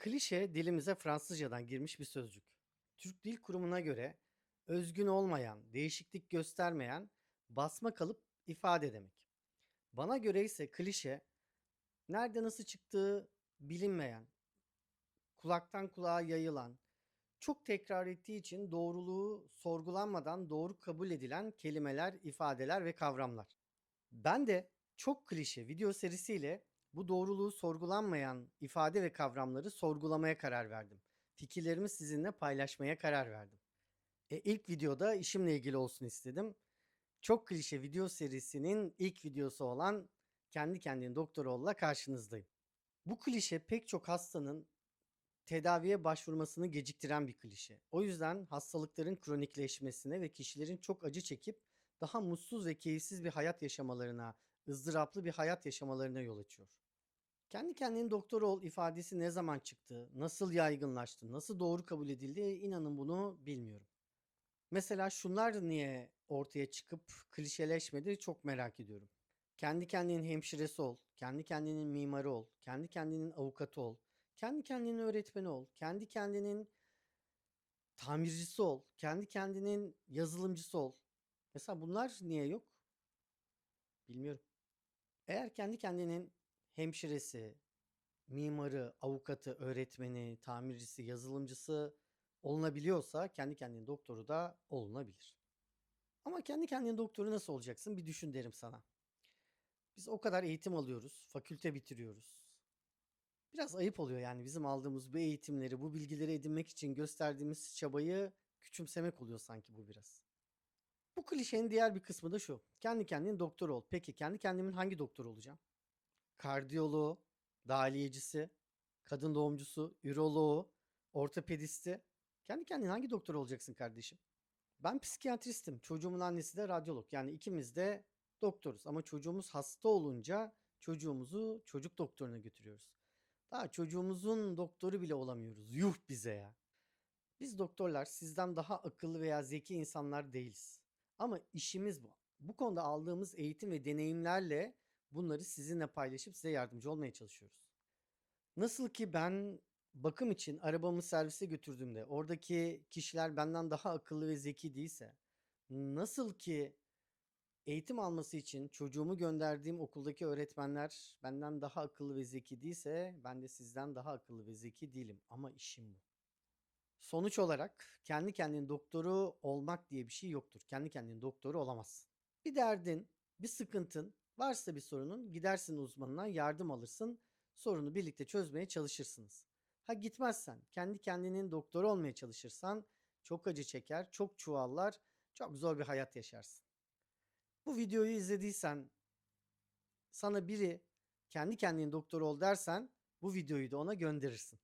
Klişe dilimize Fransızcadan girmiş bir sözcük. Türk Dil Kurumu'na göre özgün olmayan, değişiklik göstermeyen, basma kalıp ifade demek. Bana göre ise klişe nerede nasıl çıktığı bilinmeyen, kulaktan kulağa yayılan, çok tekrar ettiği için doğruluğu sorgulanmadan doğru kabul edilen kelimeler, ifadeler ve kavramlar. Ben de çok klişe video serisiyle bu doğruluğu sorgulanmayan ifade ve kavramları sorgulamaya karar verdim. Fikirlerimi sizinle paylaşmaya karar verdim. E, ilk videoda işimle ilgili olsun istedim. Çok klişe video serisinin ilk videosu olan Kendi Kendini Doktor Ol'la karşınızdayım. Bu klişe pek çok hastanın tedaviye başvurmasını geciktiren bir klişe. O yüzden hastalıkların kronikleşmesine ve kişilerin çok acı çekip daha mutsuz ve keyifsiz bir hayat yaşamalarına, ızdıraplı bir hayat yaşamalarına yol açıyor. Kendi kendinin doktor ol ifadesi ne zaman çıktı, nasıl yaygınlaştı, nasıl doğru kabul edildi inanın bunu bilmiyorum. Mesela şunlar niye ortaya çıkıp klişeleşmedi çok merak ediyorum. Kendi kendinin hemşiresi ol, kendi kendinin mimarı ol, kendi kendinin avukatı ol, kendi kendinin öğretmeni ol, kendi kendinin tamircisi ol, kendi kendinin yazılımcısı ol. Mesela bunlar niye yok? Bilmiyorum. Eğer kendi kendinin hemşiresi, mimarı, avukatı, öğretmeni, tamircisi, yazılımcısı olunabiliyorsa kendi kendinin doktoru da olunabilir. Ama kendi kendinin doktoru nasıl olacaksın bir düşün derim sana. Biz o kadar eğitim alıyoruz, fakülte bitiriyoruz. Biraz ayıp oluyor yani bizim aldığımız bu eğitimleri, bu bilgileri edinmek için gösterdiğimiz çabayı küçümsemek oluyor sanki bu biraz. Bu klişenin diğer bir kısmı da şu. Kendi kendinin doktor ol. Peki kendi kendimin hangi doktor olacağım? Kardiyoloğu, dahiliyecisi, kadın doğumcusu, üroloğu, ortopedisti. Kendi kendine hangi doktor olacaksın kardeşim? Ben psikiyatristim. Çocuğumun annesi de radyolog. Yani ikimiz de doktoruz. Ama çocuğumuz hasta olunca çocuğumuzu çocuk doktoruna götürüyoruz. Daha çocuğumuzun doktoru bile olamıyoruz. Yuh bize ya. Biz doktorlar sizden daha akıllı veya zeki insanlar değiliz. Ama işimiz bu. Bu konuda aldığımız eğitim ve deneyimlerle bunları sizinle paylaşıp size yardımcı olmaya çalışıyoruz. Nasıl ki ben bakım için arabamı servise götürdüğümde oradaki kişiler benden daha akıllı ve zeki değilse, nasıl ki eğitim alması için çocuğumu gönderdiğim okuldaki öğretmenler benden daha akıllı ve zeki değilse ben de sizden daha akıllı ve zeki değilim ama işim bu. Sonuç olarak kendi kendinin doktoru olmak diye bir şey yoktur. Kendi kendinin doktoru olamazsın. Bir derdin, bir sıkıntın, varsa bir sorunun gidersin uzmanına yardım alırsın. Sorunu birlikte çözmeye çalışırsınız. Ha gitmezsen, kendi kendinin doktoru olmaya çalışırsan çok acı çeker, çok çuvallar, çok zor bir hayat yaşarsın. Bu videoyu izlediysen sana biri kendi kendinin doktor ol dersen bu videoyu da ona gönderirsin.